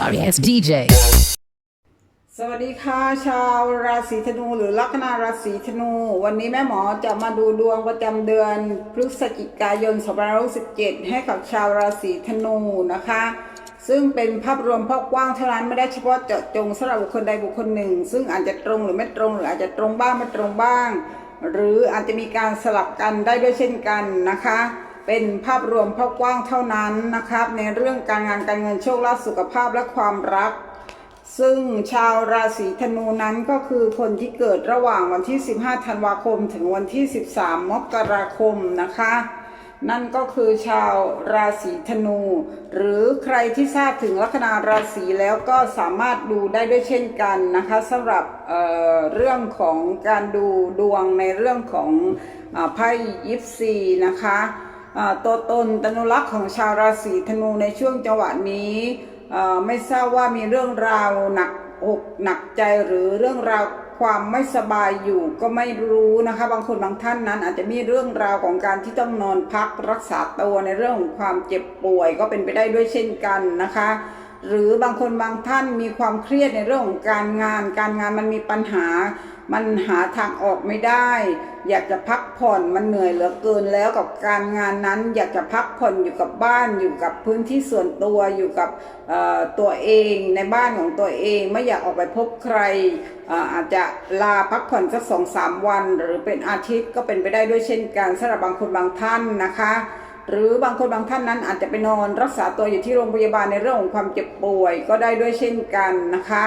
sorry ass DJ. สวัสดีค่ะ ชาวราศีธนูหรือลัคนาราศีธนู วันนี้แม่หมอจะมาดูดวงประจำเดือนพฤศจิกายน2567ให้กับชาวราศีธนูนะคะ ซึ่งเป็นภาพรวมภาพกว้างเท่านั้นไม่ได้เฉพาะเจาะจงสำหรับบุคคลใดบุคคลหนึ่ง ซึ่งอาจจะตรงหรือไม่ตรงหรืออาจจะตรงบ้างไม่ตรงบ้าง หรืออาจจะมีการสลับกันได้ด้วยเช่นกันนะคะ เป็นภาพรวมภาพกว้างเท่านั้นนะครับ ในเรื่องการงานการเงินโชคลาภสุขภาพและความรัก ซึ่งชาวราศีธนูนั้นก็คือคนที่เกิดระหว่างวันที่ 15 ธันวาคม ถึงวันที่ 13 มกราคมนะคะนั่นก็คือชาวราศีธนู หรือใครที่ทราบถึงลัคนาราศีแล้วก็สามารถดูได้ด้วยเช่นกันนะคะสำหรับเอ่อเรื่องของการดูดวงในเรื่องของอไพ่ยิปซีนะคะ ตัวตนตนุลักษณ์ของชาวราศีธนูในช่วงจังหวะนี้ไม่ทราบว่ามีเรื่องราวหนักอกหนักใจหรือเรื่องราวความไม่สบายอยู่ก็ไม่รู้นะคะ บางคนบางท่านนั้น อาจจะมีเรื่องราวของการที่ต้องนอนพักรักษาตัวในเรื่องของความเจ็บป่วยก็เป็นไปได้ด้วยเช่นกันนะคะ หรือบางคนบางท่านมีความเครียดในเรื่องของการงาน การงานมันมีปัญหา มันหาทางออกไม่ได้ อยากจะพักผ่อนมันเหนื่อยเหลือเกินแล้วกับการงานนั้น อยากจะพักผ่อนอยู่กับบ้านอยู่กับพื้นที่ส่วนตัวอยู่กับตัวเองในบ้านของตัวเองไม่อยากออกไปพบใครอาจจะลาพักผ่อนสักสองสามวัน หรือเป็นอาทิตย์ก็เป็นไปได้ด้วยเช่นกันสำหรับบางคนบางท่านนะคะหรือบางคนบางท่านนั้นอาจจะไปนอนรักษาตัวอยู่ที่โรงพยาบาลในเรื่องของความเจ็บป่วยก็ได้ด้วยเช่นกันนะคะ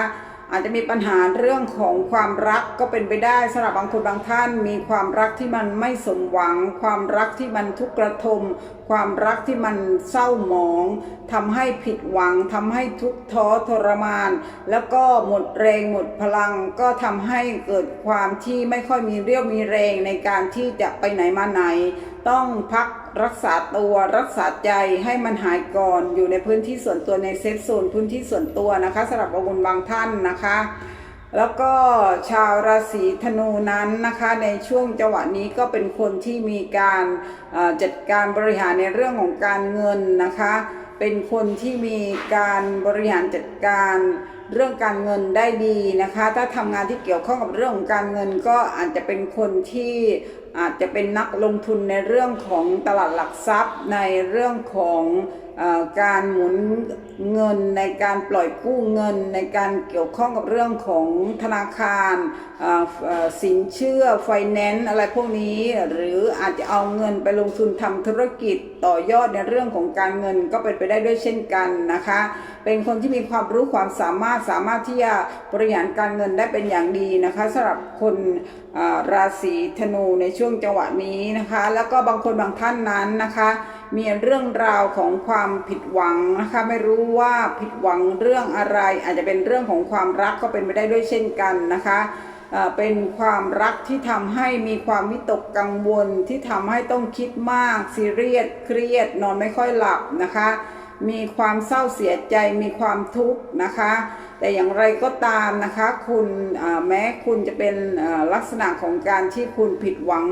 อาจจะมีปัญหาเรื่องของความรักก็เป็นไปได้สำหรับบางคนบางท่าน มีความรักที่มันไม่สมหวัง ความรักที่มันทุกข์กระทมความรักที่มันเศร้าหมองทำให้ผิดหวังทำให้ทุกข์ท้อทรมาน แล้วก็หมดแรงหมดพลัง ก็ทำให้เกิดความที่ไม่ค่อยมีเรี่ยวมีแรงในการที่จะไปไหนมาไหน ต้องพักรักษาตัวรักษาใจให้มันหายก่อนอยู่ในพื้นที่ส่วนตัวในเซฟโซนพื้นที่ส่วนตัวนะคะสำหรับบางคนบางท่านนะคะ แล้วก็ชาวราศีธนูนั้นนะคะในช่วงจังหวะนี้ก็เป็นคนที่มีการจัดการบริหารในเรื่องของการเงินนะคะ เป็นคนที่มีการบริหารจัดการเรื่องการเงินได้ดีนะคะ ถ้าทำงานที่เกี่ยวข้องกับเรื่องของการเงินก็อาจจะเป็นคนที่อาจจะเป็นนักลงทุนในเรื่องของตลาดหลักทรัพย์ในเรื่องของ การหมุนเงินในการปล่อยกู้เงิน ในการเกี่ยวข้องกับเรื่องของธนาคารสินเชื่อไฟแนนซ์อะไรพวกนี้ หรืออาจจะเอาเงินไปลงทุนทำธุรกิจต่อยอดในเรื่องของการเงินก็เป็นไปได้ด้วยเช่นกันนะคะ เป็นคนที่มีความรู้ความสามารถสามารถที่จะบริหารการเงินได้เป็นอย่างดีนะคะสำหรับคนราศีธนูในช่วงจังหวะนี้นะคะ แล้วก็บางคนบางท่านนั้นนะคะ มีเรื่องราวของความผิดหวังนะคะ ไม่รู้ว่าผิดหวังเรื่องอะไร อาจจะเป็นเรื่องของความรักก็เป็นไปได้ด้วยเช่นกันนะคะเป็นความรักที่ทำให้มีความวิตกกังวลที่ทำให้ต้องคิดมากซีเรียสเครียดนอนไม่ค่อยหลับนะคะ มีความเศร้าเสียใจมีความทุกข์นะคะ แต่อย่างไรก็ตามนะคะคุณแม้คุณจะเป็นลักษณะของการที่คุณผิดหวัง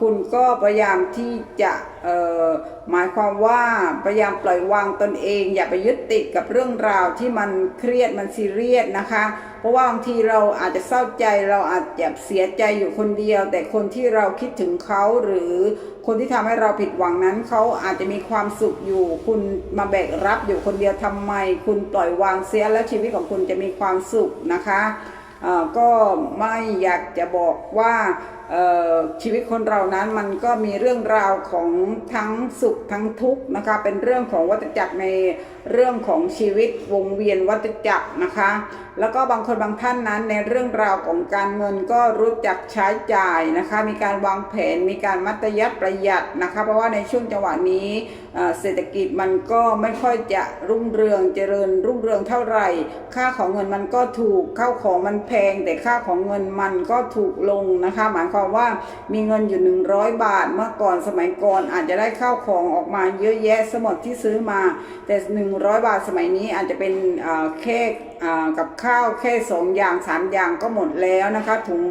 คุณก็พยายามที่จะหมายความว่าพยายามปล่อยวางตนเอง อย่าไปยึดติดกับเรื่องราวที่มันเครียดมันซีเรียสนะคะ เพราะว่าบางทีเราอาจจะเศร้าใจเราอาจจะเสียใจอยู่คนเดียว แต่คนที่เราคิดถึงเขาหรือคนที่ทำให้เราผิดหวังนั้นเขาอาจจะมีความสุขอยู่ คุณมาแบกรับอยู่คนเดียวทำไม คุณปล่อยวางเสียแล้วชีวิตของคุณจะมีความสุขนะคะก็ไม่อยากจะบอกว่า ชีวิตคนเรานั้นมันก็มีเรื่องราวของทั้งสุขทั้งทุกข์นะคะ เป็นเรื่องของวัฏจักรในเรื่องของชีวิตวงเวียนวัฏจักรนะคะ แล้วก็บางคนบางท่านนั้นในเรื่องราวของการเงินก็รู้จักใช้จ่ายนะคะ มีการวางแผนมีการมัธยัติประหยัดนะคะ เพราะว่าในช่วงจังหวะนี้เศรษฐกิจมันก็ไม่ค่อยจะรุ่งเรืองเจริญรุ่งเรืองเท่าไหร่ ค่าของเงินมันก็ถูกข้าของมันแพง แต่ค่าของเงินมันก็ถูกลงนะคะหมายความว่ามีเงินอยู่ 100 บาท เมื่อก่อนสมัยก่อนอาจจะได้ข้าวของออกมาเยอะแยะสมดที่ซื้อมา แต่ 100 บาทสมัยนี้อาจจะเป็นเอ่อแค่ กับข้าวแค่สองอย่างสามอย่างก็หมดแล้วนะคะถุง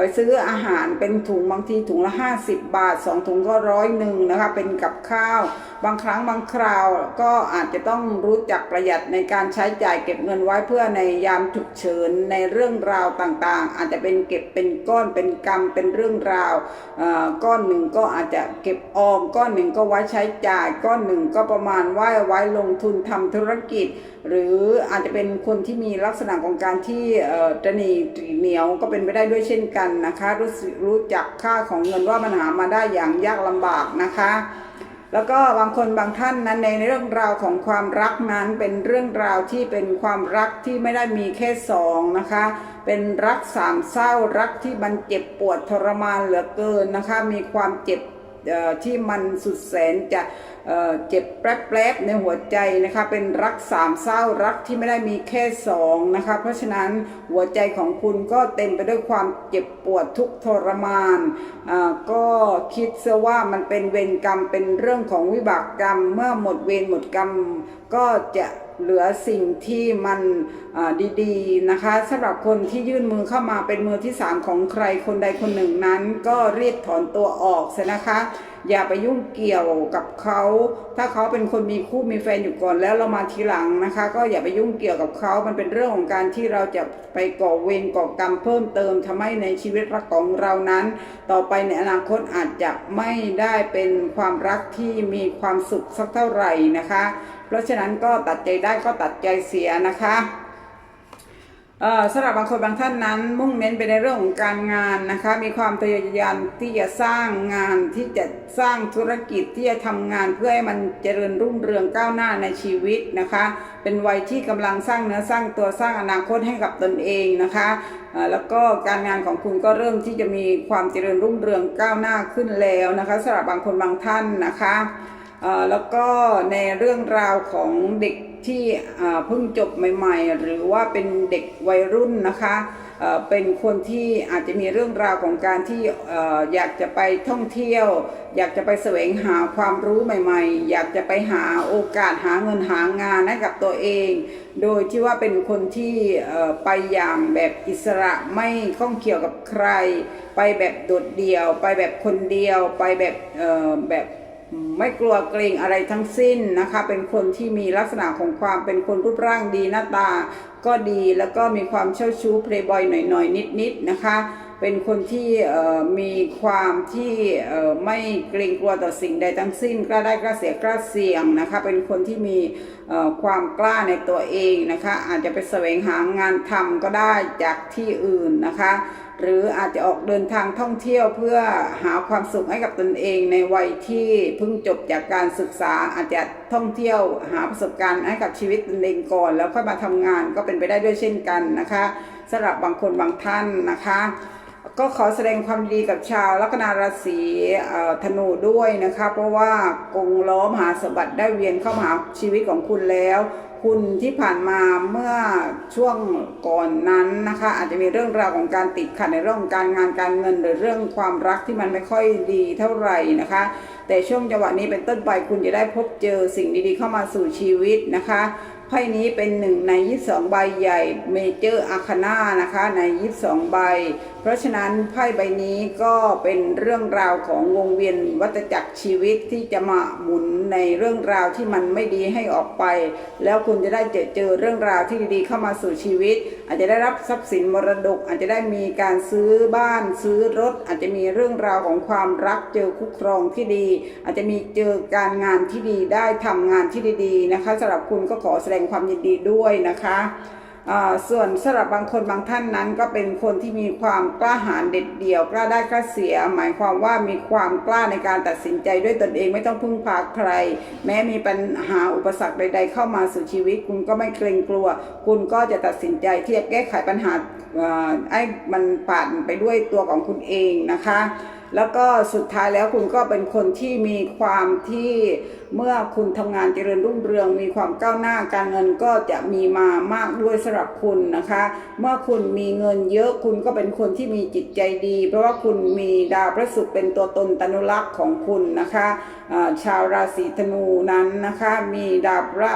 ไปซื้ออาหารเป็นถุงบางทีถุงละ 50 บาทสองถุงก็ร้อยหนึ่งนะคะเป็นกับข้าว บางครั้งบางคราวก็อาจจะต้องรู้จักประหยัดในการใช้จ่ายเก็บเงินไว้เพื่อในยามฉุกเฉินในเรื่องราวต่างๆ อาจจะเป็นเก็บเป็นก้อนเป็นกำเป็นเรื่องราวอ่อก้อนหนึ่งก็อาจจะเก็บออมก้อนหนึ่งก็ไว้ใช้จ่าย ก้อนหนึ่งก็ประมาณไว้ไว้ลงทุนทำธุรกิจ หรืออาจจะเป็นคนที่มีลักษณะของการที่เอ่อตระหนีตรีเหนียวก็เป็นไปได้ด้วยเช่นกันนะคะรู้รู้จักค่าของเงินว่ามันหามาได้อย่างยากลำบากนะคะ แล้วก็บางคนบางท่านนั้นในเรื่องราวของความรักนั้นเป็นเรื่องราวที่เป็นความรักที่ไม่ได้มีแค่สองนะคะ เป็นรักสามเศร้ารักที่มันเจ็บปวดทรมานเหลือเกินนะคะ มีความเจ็บ ที่มันสุดแสนจะเจ็บแป๊บๆในหัวใจนะคะ เป็นรักสามเศร้ารักที่ไม่ได้มีแค่สองนะคะ เพราะฉะนั้นหัวใจของคุณก็เต็มไปด้วยความเจ็บปวดทุกทรมานอ่าก็คิดซะว่ามันเป็นเวรกรรมเป็นเรื่องของวิบากกรรม เมื่อหมดเวรหมดกรรมก็จะ เหลือสิ่งที่มันดีๆนะคะสำหรับคนที่ยื่นมือเข้ามาเป็นมือที่สามของใครคนใดคนหนึ่งนั้น ก็รีบถอนตัวออกเสียนะคะ อย่าไปยุ่งเกี่ยวกับเขา ถ้าเขาเป็นคนมีคู่มีแฟนอยู่ก่อนแล้วเรามาทีหลังนะคะ ก็อย่าไปยุ่งเกี่ยวกับเขามันเป็นเรื่องของการที่เราจะไปก่อเวรก่อกรรมเพิ่มเติมทำให้ในชีวิตรักของเรานั้น ต่อไปในอนาคตอาจจะไม่ได้เป็นความรักที่มีความสุขสักเท่าไหร่นะคะ เพราะฉะนั้นก็ตัดใจได้ก็ตัดใจเสียนะคะเอ่อสำหรับบางคนบางท่านนั้น มุ่งเน้นไปในเรื่องของการงานนะคะมีความทะเยอทะยานที่จะสร้างงานที่จะสร้างธุรกิจที่จะทำงานเพื่อให้มันเจริญรุ่งเรืองก้าวหน้าในชีวิตนะคะ เป็นวัยที่กำลังสร้างเนื้อสร้างตัวสร้างอนาคตให้กับตนเองนะคะเออแล้วก็การงานของคุณก็เริ่มที่จะมีความเจริญรุ่งเรืองก้าวหน้าขึ้นแล้วนะคะสำหรับบางคนบางท่านนะคะ แล้วก็ในเรื่องราวของเด็กที่เพิ่งจบใหม่ ๆ หรือว่าเป็นเด็กวัยรุ่นนะคะเป็นคนที่อาจจะมีเรื่องราวของการที่อยากจะไปท่องเที่ยว อยากจะไปแสวงหาความรู้ใหม่ ๆ อยากจะไปหาโอกาสหาเงินหางานให้กับตัวเอง โดยที่ว่าเป็นคนที่ไปอย่างแบบอิสระไม่ข้องเกี่ยวกับใคร ไปแบบโดดเดี่ยว ไปแบบคนเดียว ไปแบบแบบ ไม่กลัวเกรงอะไรทั้งสิ้นนะคะ เป็นคนที่มีลักษณะของความเป็นคนรูปร่างดีหน้าตา ก็ดีแล้วก็มีความเช่าชู้เพลย์บอยหน่อยๆ นิดๆนะคะ เป็นคนที่มีความที่ไม่เกรงกลัวต่อสิ่งใดทั้งสิ้น กล้าได้กล้าเสียกล้าเสี่ยงนะคะ เป็นคนที่มีความกล้าในตัวเองนะคะ อาจจะไปแสวงหางานทำก็ได้จากที่อื่นนะคะ หรืออาจจะออกเดินทางท่องเที่ยวเพื่อหาความสุขให้กับตนเองในวัยที่เพิ่งจบจากการศึกษาอาจจะท่องเที่ยวหาประสบการณ์ให้กับชีวิตตนเองก่อน แล้วค่อยมาทำงานก็เป็นไปได้ด้วยเช่นกันนะคะสำหรับบางคนบางท่านนะคะ ก็ขอแสดงความดีกับชาวลัคนาราศีธนูด้วยนะคะ เพราะว่ากงล้อมหาสมบัติได้เวียนเข้ามาหาชีวิตของคุณแล้ว คุณที่ผ่านมาเมื่อช่วงก่อนนั้นนะคะ อาจจะมีเรื่องราวของการติดขัดในเรื่องของการงานการเงิน หรือเรื่องความรักที่มันไม่ค่อยดีเท่าไหร่นะคะ แต่ช่วงจังหวะนี้เป็นต้นไปคุณจะได้พบเจอสิ่งดีๆเข้ามาสู่ชีวิตนะคะ ไพ่นี้เป็นหนึ่งใน 22 ใบใหญ่เมเจอร์อาคานานะคะใน 22 ใบ เพราะฉะนั้นไพ่ใบนี้ก็เป็นเรื่องราวของวงเวียนวัฏจักรชีวิตที่จะมาหมุนในเรื่องราวที่มันไม่ดีให้ออกไป แล้วคุณจะได้เจอเจอเรื่องราวที่ดีๆเข้ามาสู่ชีวิต อาจจะได้รับทรัพย์สินมรดก อาจจะได้มีการซื้อบ้านซื้อรถ อาจจะมีเรื่องราวของความรักเจอคู่ครองที่ดี อาจจะมีเจอการงานที่ดีได้ทำงานที่ดีๆนะคะสำหรับคุณก็ขอแสดงความยินดีด้วยนะคะส่วนสำหรับบางคนบางท่านนั้นก็เป็นคนที่มีความกล้าหาญเด็ดเดี่ยวกล้าได้กล้าเสีย หมายความว่ามีความกล้าในการตัดสินใจด้วยตนเองไม่ต้องพึ่งพาใคร แม้มีปัญหาอุปสรรคใด ๆ เข้ามาสู่ชีวิต คุณก็ไม่เกรงกลัว คุณก็จะตัดสินใจที่จะแก้ไขปัญหาไอ้มันผ่านไปด้วยตัวของคุณเองนะคะ แล้วก็สุดท้ายแล้วคุณก็เป็นคนที่มีความที่เมื่อคุณทำงานเจริญรุ่งเรืองมีความก้าวหน้าการเงินก็จะมีมามากด้วยสำหรับคุณนะคะ เมื่อคุณมีเงินเยอะคุณก็เป็นคนที่มีจิตใจดี เพราะว่าคุณมีดาวพระศุกร์เป็นตัวตนตนุรักษ์ของคุณนะคะชาวราศีธนูนั้นนะคะ มีดาวพระ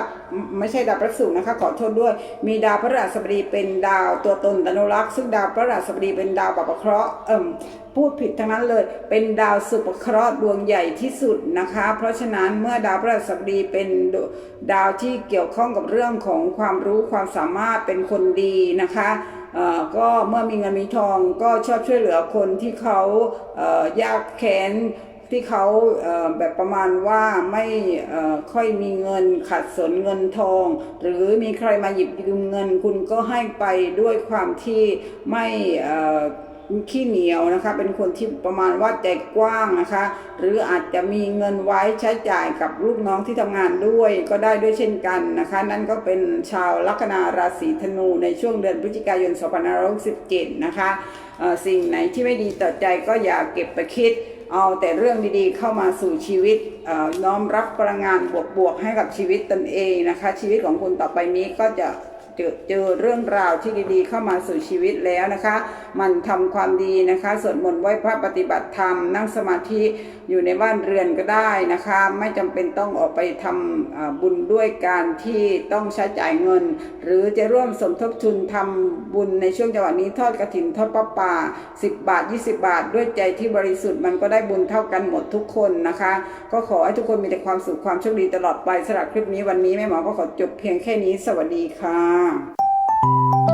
ไม่ใช่ดาวพระศุกร์นะคะขอโทษด้วย มีดาวพระราชบดีเป็นดาวตัวตนตนุรักษ์ซึ่งดาวพระราชบดีเป็นดาวปัปเคราะห์เอิ่มพูดผิดทั้งนั้นเลย เป็นดาวสุปเคราะห์ดวงใหญ่ที่สุดนะคะ เพราะฉะนั้นเมื่อดาวพระราชบดีเป็นดาวที่เกี่ยวข้องกับเรื่องของความรู้ความสามารถเป็นคนดีนะคะก็เมื่อมีเงินมีทองก็ชอบช่วยเหลือคนที่เขาเอ่อยากแค้นที่เขาเอ่อแบบประมาณว่าไม่ค่อยมีเงินขัดสนเงินทอง หรือมีใครมาหยิบยืมเงิน คุณก็ให้ไปด้วยความที่ไม่ ขี้เหนียวนะคะ เป็นคนที่ประมาณว่าใจกว้างนะคะ หรืออาจจะมีเงินไว้ใช้จ่ายกับลูกน้องที่ทำงานด้วยก็ได้ด้วยเช่นกันนะคะ นั่นก็เป็นชาวลัคนาราศีธนูในช่วงเดือนพฤศจิกายน2567นะคะเอ่อสิ่งไหนที่ไม่ดีต่อใจก็อย่าเก็บไปคิดเอาแต่เรื่องดีๆเข้ามาสู่ชีวิตน้อมรับพลังงานบวกๆให้กับชีวิตตนเองนะคะ ชีวิตของคุณต่อไปนี้ก็จะ เจอเจอเรื่องราวที่ดีๆ เข้ามาสู่ชีวิตแล้วนะคะ มันทำความดีนะคะสวดมนต์ไหว้พระปฏิบัติธรรมนั่งสมาธิอยู่ในบ้านเรือนก็ได้นะคะ ไม่จำเป็นต้องออกไปทำอ่าบุญด้วยการที่ต้องใช้จ่ายเงิน หรือจะร่วมสมทบทุนทำบุญในช่วงจังหวะนี้ทอดกระถินทอดประป่า10 บาท 20 บาท ด้วยใจที่บริสุทธิ์มันก็ได้บุญเท่ากันหมดทุกคนนะคะ ก็ขอให้ทุกคนมีแต่ความสุขความโชคดีตลอดไปสำหรับคลิปนี้วันนี้แม่หมอก็ขอจบเพียงแค่นี้สวัสดีค่ะ lá.